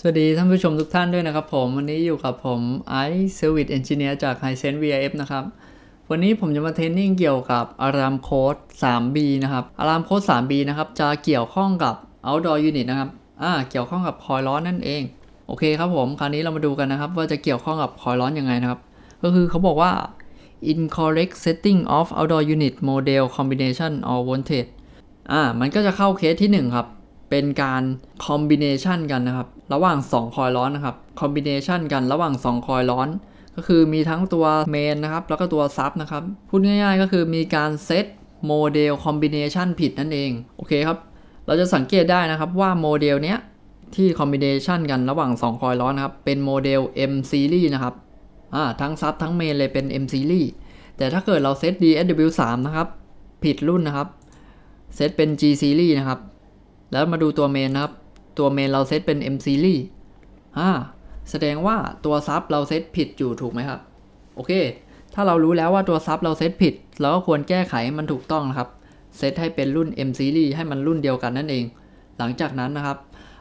สวัสดีท่านผู้ชมทุกท่านด้วยนะครับผม วันนี้อยู่กับผมไอซ์เซอร์วิสเอนจิเนียร์จาก h i s e n s e VIF นะครับ วันนี้ผมจะมาเทรนนิ่งเกี่ยวกับ Alarm Code 3B นะครับ Alarm Code 3B นะครับ จะเกี่ยวข้องกับ Outdoor Unit นะครับอ่าเกี่ยวข้องกับคอยร้อนนั่นเอง โอเคครับผม คราวนี้เรามาดูกันนะครับ ว่าจะเกี่ยวข้องกับคอยร้อนยังไงนะครับ ก็คือเขาบอกว่า incorrect setting of outdoor unit model combination or voltage อ่ามันก็จะเข้าเคสที่ 1 ครับ เป็นการคอมบิเนชันกันนะครับ ระหว่าง 2 คอยร้อนนะครับคอมบิเนชันกันระหว่าง 2 คอยร้อน ก็คือมีทั้งตัวเมนนะครับ แล้วก็ตัวซับนะครับ พูดง่ายๆ ก็คือมีการเซตโมเดลคอมบิเนชันผิดนั่นเอง โอเคครับ เราจะสังเกตได้นะครับว่าโมเดลเนี้ยที่คอมบิเนชันกันระหว่าง 2 คอยร้อนนะครับ เป็นโมเดล M series นะครับอ่าทั้งซับทั้งเมนเลยเป็น M series แต่ถ้าเกิดเราเซต DSW3 นะครับ ผิดรุ่นนะครับ เซตเป็น G series นะครับ แล้วมาดูตัวเมนครับ ตัวเมนเราเซตเป็น M series อ่าแสดงว่าตัวซับเราเซตผิดอยู่ถูกไหมครับ โอเค ถ้าเรารู้แล้วว่าตัวซับเราเซตผิด เราก็ควรแก้ไขให้มันถูกต้องนะครับ เซตให้เป็นรุ่น M series ให้มันรุ่นเดียวกันนั่นเอง หลังจากนั้นนะครับ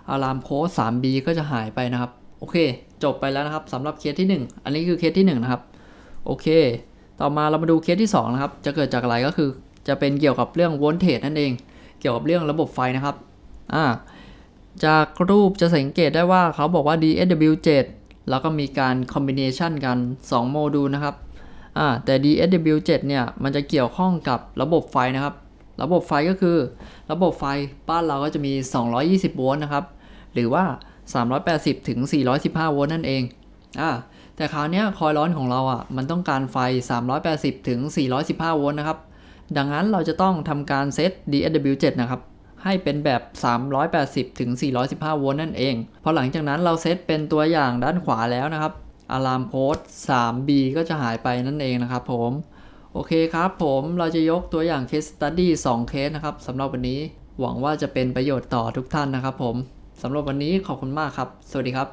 อารามโค้ด 3B ก็จะหายไปนะครับ โอเค จบไปแล้วนะครับสำหรับเคสที่ 1 อันนี้คือเคสที่ 1 นะครับ โอเค ต่อมาเรามาดูเคสที่ 2 นะครับ จะเกิดจากอะไรก็คือจะเป็นเกี่ยวกับเรื่องโวลเทจนั่นเอง เกี่ยวกับเรื่องระบบไฟนะครับ อ่าจากรูปจะสังเกตได้ว่าเขาบอกว่า DSW7 แล้วก็มีการคอมบิเนชันกัน 2 โมดูลนะครับอ่าแต่ DSW7 เนี่ย มันจะเกี่ยวข้องกับระบบไฟนะครับ ระบบไฟก็คือ ระบบไฟบ้านเราก็จะมี 220 โวลต์นะครับ หรือว่า 380 ถึง 415 โวลต์นั่นเองอ่าแต่คราวนี้คอยร้อนของเราอะ มันต้องการไฟ 380 ถึง 415 โวลต์นะครับ ดังนั้นเราจะต้องทำการเซต DSW7 นะครับ ให้เป็นแบบ 380ถึง415 โวลต์นั่นเอง พอหลังจากนั้นเราเซตเป็นตัวอย่างด้านขวาแล้วนะครับอะลามโค้ด 3B ก็จะหายไปนั่นเองนะครับผมโอเคครับผมเราจะยกตัวอย่างเคสตัดดี้2เคสนะครับสำหรับวันนี้หวังว่าจะเป็นประโยชน์ต่อทุกท่านนะครับผมสำหรับวันนี้ขอบคุณมากครับ สวัสดีครับ